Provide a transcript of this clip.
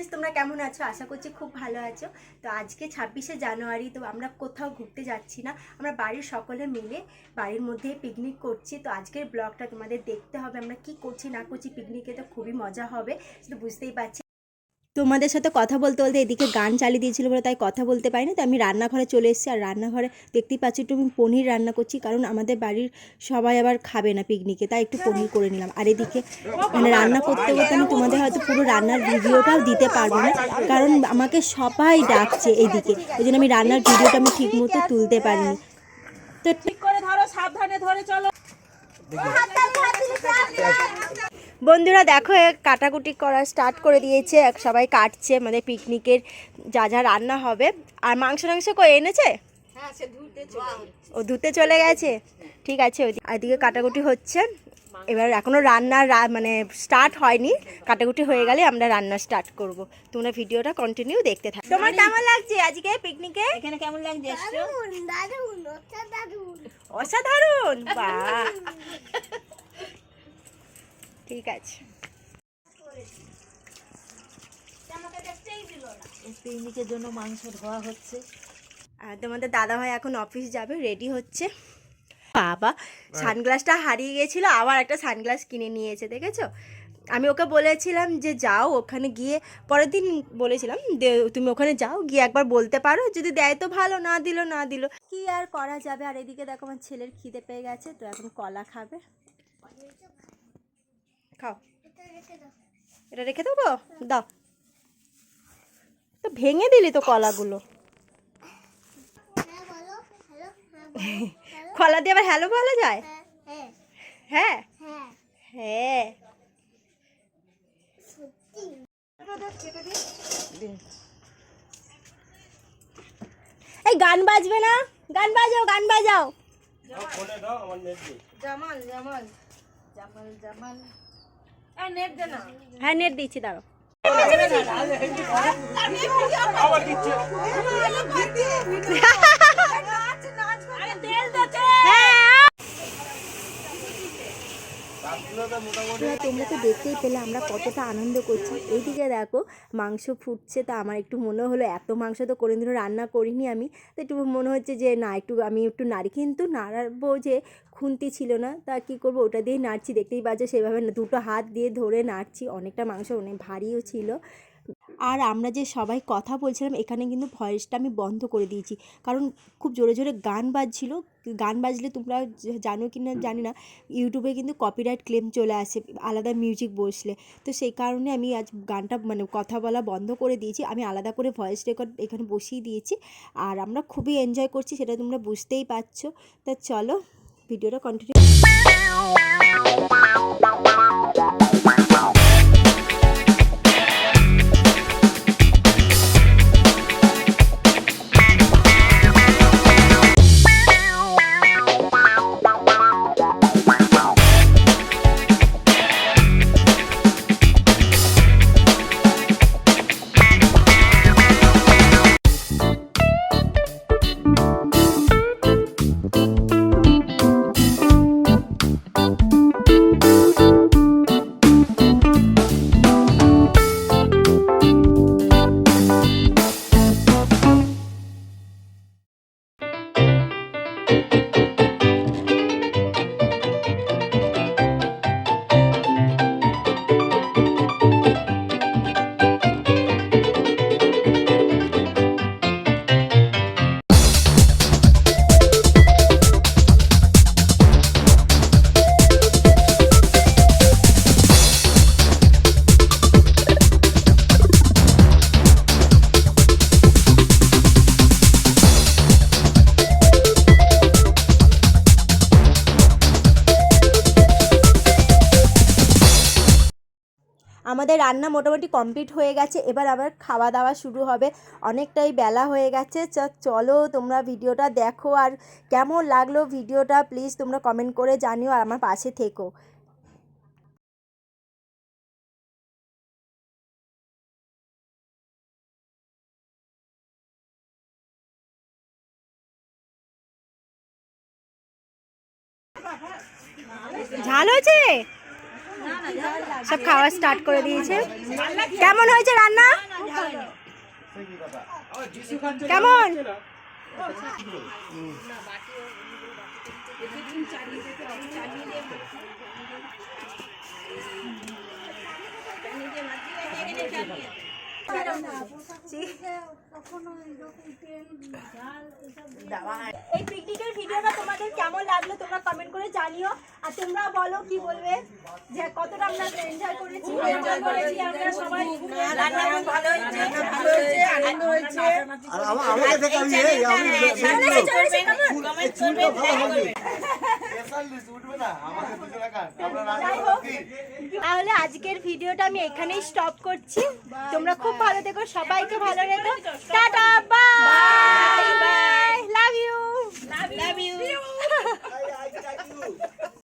Friends তোমরা কেমন আছো? আশা করছি খুব ভালো আছো। তো আজকে ছাব্বিশে জানুয়ারি, তো আমরা কোথাও ঘুরতে যাচ্ছি না। আমরা বাড়ির সকলে মিলে বাড়ির মধ্যে পিকনিক করছি। তো আজকের ব্লগটা তোমাদের দেখতে হবে, আমরা কি করছি না করছি পিকনিকে তো খুবই মজা হবে। সেটা বুঝতেই পারছি তোমাদের সাথে কথা বলতে বলতে এদিকে গান চালিয়ে দিয়েছিল বলে তাই কথা বলতে পারিনি। তো আমি রান্নাঘরে চলে এসেছি আর রান্নাঘরে দেখতেই পাচ্ছি একটু আমি পনির রান্না করছি কারণ আমাদের বাড়ির সবাই আবার খাবে না পিকনিকে তাই একটু পনির করে নিলাম। আর এদিকে মানে রান্না করতে করতে আমি তোমাদের হয়তো পুরো রান্নার ভিডিওটাও দিতে পারব না কারণ আমাকে সবাই ডাকছে এইদিকে ওই জন্য আমি রান্নার ভিডিওটা আমি ঠিক মতো তুলতে পারিনি। তো ঠিক করে ধরো সাবধানে ধরে চলো। বন্ধুরা দেখো কাটাকুটি করা স্টার্ট করে দিয়েছে। এক সবাই কাটছে আমাদের পিকনিকের যা যা রান্না হবে। আর মাংস টাংস কই এনেছে? ও ধুতে চলে গেছে? ঠিক আছে ওইদিকে এদিকে কাটাকুটি হচ্ছে। এবার এখনও রান্নার মানে স্টার্ট হয়নি। কাটাকুটি হয়ে গেলে আমরা রান্না স্টার্ট করব। তোমরা ভিডিওটা কন্টিনিউ দেখতে থাকো। তোমার কেমন লাগছে আজকে পিকনিকে এখানে কেমন লাগছে অসাধারণ? বাহ। ঠিক আছে। পিকনিকের জন্য মাংস ধোয়া হচ্ছে। আর তোমাদের দাদা ভাই এখন অফিস যাবে রেডি হচ্ছে। বাবা সানগ্লাসটা হারিয়ে গেছিল আবার একটা সানগ্লাস কিনে নিয়েছে দেখেছ? আমি ওকে বলেছিলাম যে যাও ওখানে গিয়ে পরের দিন বলেছিলাম তুমি ওখানে যাও গিয়ে একবার বলতে পারো যদি দেয় তো ভালো না দিল না দিল। কি আর করা যাবে? আর এদিকে দেখো আমার ছেলের খিদে পেয়ে গেছে তো এখন কলা খাবে। খাও। এটা রেখে দেবো? দাও। তো ভেঙে দিলি তো কলাগুলো। কলা দিয়ে আবার হ্যালো বলা যায়? হ্যাঁ হ্যাঁ। এই গান বাজবে না? গান বাজাও গান বাজাও। জামাল জামাল। জামাল জামাল। হ্যাঁ নেট দিচ্ছি দাঁড়ো আবার তেল দে হ্যাঁ তোমরা তো দেখতেই পেলে আমরা কতটা আনন্দ করছি। এইদিকে দেখো, মাংস ফুটছে, তা আমার একটু মনে হলো, এত মাংস তো কোনোদিনও রান্না করিনি আমি। তো একটু মনে হচ্ছে যে, না, একটু আমি একটু নাড়ি। কিন্তু নাড়াবো যে, খুন্তি ছিল না, তা কি করব? ওটা দিয়েই নাড়ছি, দেখতেই পাচ্ছ সেভাবে দুটো হাত দিয়ে ধরে নাড়ছি। অনেকটা মাংস অনেক ভারীও ছিল। আর আমরা যে সবাই কথা বলছিলাম, এখানে কিন্তু ভয়েসটা আমি বন্ধ করে দিয়েছি। কারণ খুব জোরে জোরে গান বাজছিল। গান বাজলে তোমরা জানো কি না জানি না। ইউটিউবে কিন্তু কপিরাইট ক্লেম চলে আসে, আলাদা মিউজিক বসলে। তো সেই কারণে আমি আজ গানটা মানে কথা বলা বন্ধ করে দিয়েছি। আমি আলাদা করে ভয়েস রেকর্ড এখানে বসিয়ে দিয়েছি। আর আমরা খুবই এনজয় করছি, সেটা তোমরা বুঝতেই পারছ। তা চলো ভিডিওটা কন্টিনিউ আমাদের রান্না মোটামুটি কমপ্লিট হয়ে গেছে, এবার আবার খাওয়া দাওয়া শুরু হবে। অনেকটাই বেলা হয়ে গেছে। চলো তোমরা ভিডিওটা দেখো আর কেমন লাগল ভিডিওটা প্লিজ তোমরা কমেন্ট করে জানিও আর আমার পাশে থেকো। ঝাল হয়েছে? সব খাওয়া স্টার্ট করে দিয়েছে। কেমন হয়েছে রান্না? কেমন? এই পিকনিকের তোমাদের কেমন লাগল তোমরা কমেন্ট করে জানিও। আর তোমরা বলো কি বলবে যে কতটা আমরা এনজয় করেছি এনজয় করেছি আমরা সবাই রান্না খুব ভালো হয়েছে ভালো হয়েছে আনন্দ হয়েছে। আর আমা- আমাকে দেখে আমি এই আমি। কমেন্ট হোক, তাহলে আজকের ভিডিওটা আমি এখানেই স্টপ করছি। তোমরা খুব ভালো থেকো সবাইকে ভালো রেখো। Tata bye bye Love you.